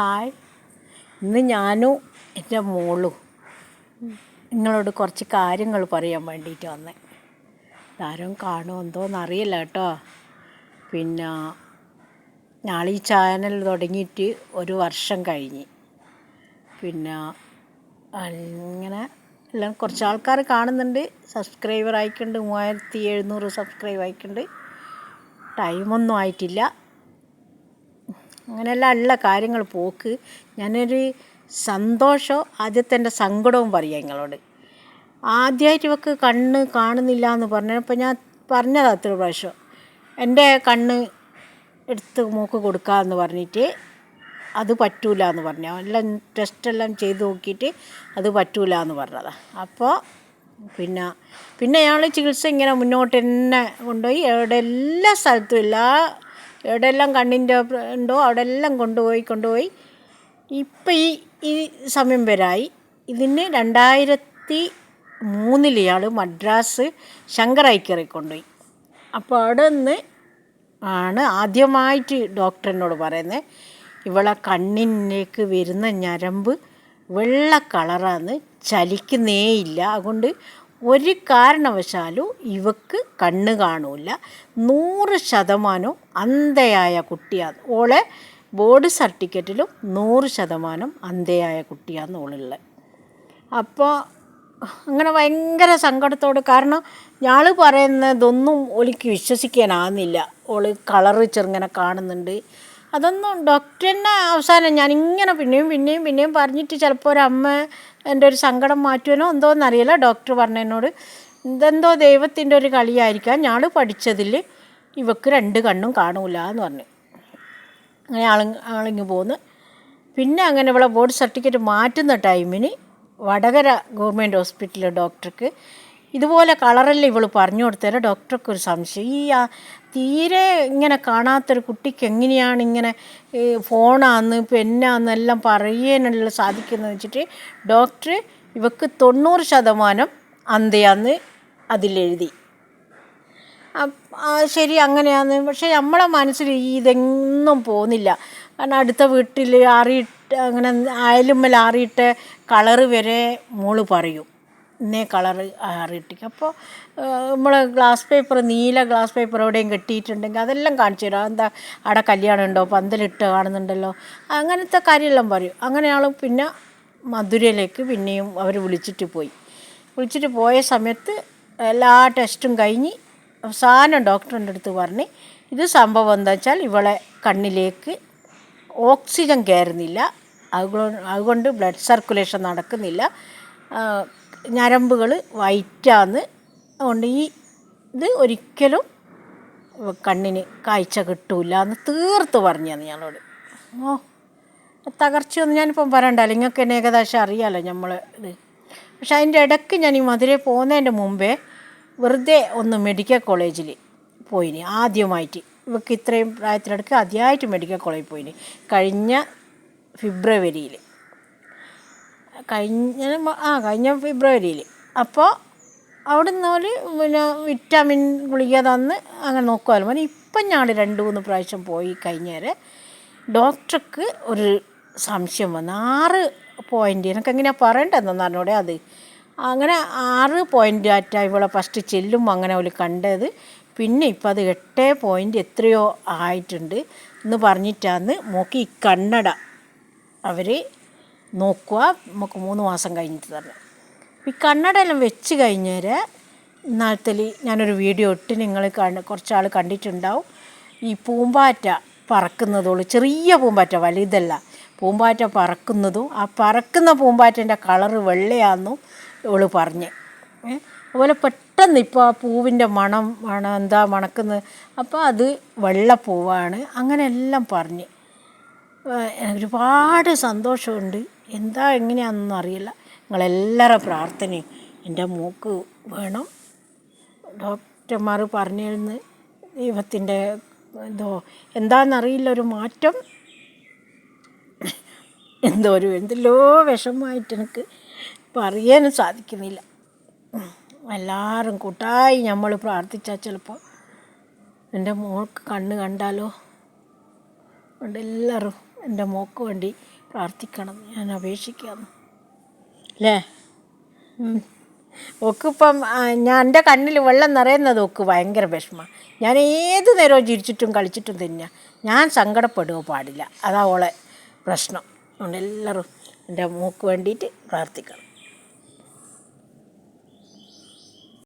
Hi. ഇന്ന് ഞാനും എന്റെ മോളും നിങ്ങളോട് കുറച്ച് കാര്യങ്ങൾ പറയാൻ വേണ്ടിയിട്ട് വന്നേ. ആരും കാണുമോ എന്തോന്ന് അറിയില്ല കേട്ടോ. പിന്നെ ഈ ചാനൽ തുടങ്ങിയിട്ട് ഒരു വർഷം കഴിഞ്ഞ്. പിന്നെ ഇങ്ങനെ എല്ലാം കുറച്ച് ആൾക്കാർ കാണുന്നുണ്ട്. സബ്സ്ക്രൈബർ ആയിക്കുണ്ട് മൂവായിരത്തി എഴുന്നൂറ് സബ്സ്ക്രൈബ് ആയിക്കുണ്ട് ടൈമൊന്നും ആയിട്ടില്ല. അങ്ങനെയെല്ലാം ഉള്ള കാര്യങ്ങൾ പോക്ക്. ഞാനൊരു സന്തോഷവും ആദ്യത്തെ എന്റെ സങ്കടവും പറയാം നിങ്ങളോട്. ആദ്യമായിട്ട് ഇവക്ക് കണ്ണ് കാണുന്നില്ല എന്ന് പറഞ്ഞപ്പോൾ ഞാൻ പറഞ്ഞതാണ് അത്ര പ്രാവശ്യം. എന്റെ കണ്ണ് എടുത്ത് മൂക്ക് കൊടുക്കാമെന്ന് പറഞ്ഞിട്ട് അത് പറ്റൂല എന്ന് പറഞ്ഞു. എല്ലാം ടെസ്റ്റെല്ലാം ചെയ്ത് നോക്കിയിട്ട് അത് പറ്റൂല എന്ന് പറഞ്ഞതാണ് അപ്പോൾ പിന്നെ പിന്നെ ഞങ്ങൾ ചികിത്സ ഇങ്ങനെ മുന്നോട്ട് തന്നെ കൊണ്ടുപോയി. എവിടെ എല്ലാ സ്ഥലത്തും എല്ലാ എവിടെയെല്ലാം കണ്ണിന്റെ ഉണ്ടോ അവിടെ എല്ലാം കൊണ്ടുപോയി കൊണ്ടുപോയി. ഇപ്പം ഈ ഈ സമയം വരായി. ഇതിന് രണ്ടായിരത്തി മൂന്നിൽ ഇയാൾ മദ്രാസ് ശങ്കറായിക്കറി കൊണ്ടുപോയി അപ്പോൾ അവിടെ നിന്ന് ആണ് ആദ്യമായിട്ട് ഡോക്ടറിനോട് പറയുന്നത് ഇവളെ കണ്ണിലേക്ക് വരുന്ന ഞരമ്പ് വെള്ള കളറാന്ന് ചലിക്കുന്നേയില്ല. അതുകൊണ്ട് ഒരു കാരണവശാലും ഇവക്ക് കണ്ണ് കാണൂല. നൂറ് ശതമാനവും അന്ധയായ കുട്ടിയാണ്. ഓളെ ബോർഡ് സർട്ടിഫിക്കറ്റിലും നൂറ് ശതമാനം അന്ധയായ കുട്ടിയാണ് ഓളുള്ളത്. അപ്പോൾ അങ്ങനെ ഭയങ്കര സങ്കടത്തോട് കാരണം ഞാൾ പറയുന്നതൊന്നും ഒലിക്ക് വിശ്വസിക്കാനാകുന്നില്ല ഓൾ കളറ് ചെറുങ്ങനെ കാണുന്നുണ്ട്. അതൊന്നും ഡോക്ടറിനെ അവസാനം ഇങ്ങനെ പിന്നെയും പിന്നെയും പിന്നെയും പറഞ്ഞിട്ട് ചിലപ്പോൾ ഒരു അമ്മ എന്റെ ഒരു സങ്കടം മാറ്റുവാനോ എന്തോന്നറിയില്ല ഡോക്ടർ പറഞ്ഞതിനോട് ഇതെന്തോ ദൈവത്തിന്റെ ഒരു കളിയായിരിക്കാം. ഞാൾ പഠിച്ചതിൽ ഇവക്ക് രണ്ട് കണ്ണും കാണൂല എന്ന് പറഞ്ഞു. അങ്ങനെ ആളി ആളിങ്ങ് പോന്ന്. പിന്നെ അങ്ങനെ ഇവിടെ ബോർഡ് സർട്ടിഫിക്കറ്റ് മാറ്റുന്ന ടൈമിന് വടകര ഗവൺമെന്റ് ഹോസ്പിറ്റലിലെ ഡോക്ടർക്ക് ഇതുപോലെ കളറല്ല ഇവൾ പറഞ്ഞു കൊടുത്തേരെ ഡോക്ടർക്ക് ഒരു സംശയം. ഈ തീരെ ഇങ്ങനെ കാണാത്തൊരു കുട്ടിക്ക് എങ്ങനെയാണ് ഇങ്ങനെ ഫോണാന്ന് ഫോണാന്ന് പെന്നാന്നെല്ലാം പറയാനുള്ള സാധിക്കുന്നത് വെച്ചിട്ട് ഡോക്ടർ ഇവക്ക് തൊണ്ണൂറ് ശതമാനം അന്തയാന്ന് അതിലെഴുതി. ശരി അങ്ങനെയാന്ന്. പക്ഷേ നമ്മളെ മനസ്സിൽ ഇതെന്നും പോകുന്നില്ല. കാരണം അടുത്ത വീട്ടിൽ ആറിയിട്ട് അങ്ങനെ അയലുമ്മൽ ആറിയിട്ട് കളറ് വരെ മോൾ പറയും. ഇന്നേ കളർ ആറിയിട്ടിക്ക് അപ്പോൾ നമ്മൾ ഗ്ലാസ് പേപ്പർ നീല ഗ്ലാസ് പേപ്പർ എവിടെയും കെട്ടിയിട്ടുണ്ടെങ്കിൽ അതെല്ലാം കാണിച്ചു തരാം. എന്താ അവിടെ കല്യാണം ഉണ്ടോ? പന്തലിട്ട് കാണുന്നുണ്ടല്ലോ. അങ്ങനത്തെ കാര്യമെല്ലാം പറയും. അങ്ങനെയാൾ പിന്നെ മധുരയിലേക്ക് പിന്നെയും അവർ വിളിച്ചിട്ട് പോയി. വിളിച്ചിട്ട് പോയ സമയത്ത് എല്ലാ ടെസ്റ്റും കഴിഞ്ഞ് അവസാനം ഡോക്ടറിന്റെ അടുത്ത് പറഞ്ഞ് ഇത് സംഭവം എന്താ വെച്ചാൽ ഇവളെ കണ്ണിലേക്ക് ഓക്സിജൻ കയറുന്നില്ല. അതുകൊണ്ട് ബ്ലഡ് സർക്കുലേഷൻ നടക്കുന്നില്ല. ഞരമ്പുകൾ വൈറ്റാന്ന് അതുകൊണ്ട് ഈ ഇത് ഒരിക്കലും കണ്ണിന് കാഴ്ച കിട്ടൂല എന്ന് തീർത്ത് പറഞ്ഞാന്ന് ഞങ്ങളോട്. ഓ തകർച്ചയൊന്നും ഞാനിപ്പം പറയണ്ടല്ലോ. നിങ്ങൾക്ക് എന്നെ ഏകദേശം അറിയാമല്ലോ നമ്മൾ ഇത്. പക്ഷെ അതിന്റെ ഇടയ്ക്ക് ഞാൻ ഈ മധുരയിൽ പോകുന്നതിന്റെ മുമ്പേ വെറുതെ ഒന്ന് മെഡിക്കൽ കോളേജിൽ പോയിനി ആദ്യമായിട്ട്. ഇവർക്ക് ഇത്രയും പ്രായത്തിനടുക്ക് ആദ്യമായിട്ട് മെഡിക്കൽ കോളേജിൽ പോയിനി. കഴിഞ്ഞ ഫെബ്രുവരിയിൽ കഴിഞ്ഞ ആ കഴിഞ്ഞ ഫെബ്രുവരിയിൽ അപ്പോൾ അവിടെ നിന്ന് പിന്നെ വിറ്റാമിൻ ഗുളിക തന്ന് അങ്ങനെ നോക്കുമല്ലോ മതി ഇപ്പം ഞാൻ രണ്ട് മൂന്ന് പ്രാവശ്യം പോയി കഴിഞ്ഞേരെ ഡോക്ടർക്ക് ഒരു സംശയം വന്നു. ആറ് പോയിന്റ് എനിക്ക് എങ്ങനെയാണ് പറയേണ്ടതെന്ന് അറിഞ്ഞൂടെ അത്? അങ്ങനെ ആറ് പോയിന്റ് ആറ്റ ഇവിടെ ഫസ്റ്റ് ചെല്ലും അങ്ങനെ അവർ കണ്ടത്. പിന്നെ ഇപ്പം അത് എട്ട് പോയിന്റ് എത്രയോ ആയിട്ടുണ്ട് എന്ന് പറഞ്ഞിട്ടാന്ന് മോക്ക് കണ്ണട. അവർ നോക്കുക നമുക്ക് മൂന്ന് മാസം കഴിഞ്ഞിട്ട് തന്നെ ഈ കണ്ണടയെല്ലാം വെച്ച് കഴിഞ്ഞാൽ ഇന്നാളത്തിൽ ഞാനൊരു വീഡിയോ ഇട്ട് നിങ്ങൾ കണ്ട് കുറച്ചാൾ കണ്ടിട്ടുണ്ടാവും. ഈ പൂമ്പാറ്റ പറക്കുന്നതോൾ ചെറിയ പൂമ്പാറ്റ വലുതല്ല. പൂമ്പാറ്റ പറക്കുന്നതും ആ പറക്കുന്ന പൂമ്പാറ്റന്റെ കളറ് വെള്ളയാണെന്നും ഇവൾ പറഞ്ഞ്. അതുപോലെ പെട്ടെന്ന് ഇപ്പോൾ ആ പൂവിന്റെ മണം മണം എന്താ മണക്കുന്നത് അപ്പോൾ അത് വെള്ളപ്പൂവാണ്. അങ്ങനെ എല്ലാം പറഞ്ഞ്. ഒരുപാട് സന്തോഷമുണ്ട്. എന്താ എങ്ങനെയാണെന്നൊന്നും അറിയില്ല. നിങ്ങളെല്ലാവരുടെ പ്രാർത്ഥനയും എന്റെ മൂക്ക് വേണം. ഡോക്ടർമാർ പറഞ്ഞിരുന്ന് ദൈവത്തിന്റെ എന്തോ എന്താണെന്നറിയില്ല ഒരു മാറ്റം. എന്തോ ഒരു എന്തെല്ലോ വിഷമമായിട്ട് എനിക്ക് പറയാനും സാധിക്കുന്നില്ല. എല്ലാവരും കൂട്ടായി നമ്മൾ പ്രാർത്ഥിച്ചാൽ ചിലപ്പോൾ എന്റെ മോൾക്ക് കണ്ണ് കണ്ടാലോ? അതുകൊണ്ട് എല്ലാവരും എന്റെ മോക്ക് വേണ്ടി പ്രാർത്ഥിക്കണം. ഞാൻ അപേക്ഷിക്കാന്ന്. അല്ലേ ഒക്കിപ്പം ഞാൻ എന്റെ കണ്ണിൽ വെള്ളം നിറയുന്നത് ഒക്കെ ഭയങ്കര വിഷമം. ഞാൻ ഏത് നേരവും ചിരിച്ചിട്ടും കളിച്ചിട്ടും തന്നെ. ഞാൻ സങ്കടപ്പെടുക പാടില്ല. അതാ ഓളെ പ്രശ്നം. അതുകൊണ്ട് എല്ലാവരും എന്റെ മൂക്ക് വേണ്ടിയിട്ട് പ്രാർത്ഥിക്കണം.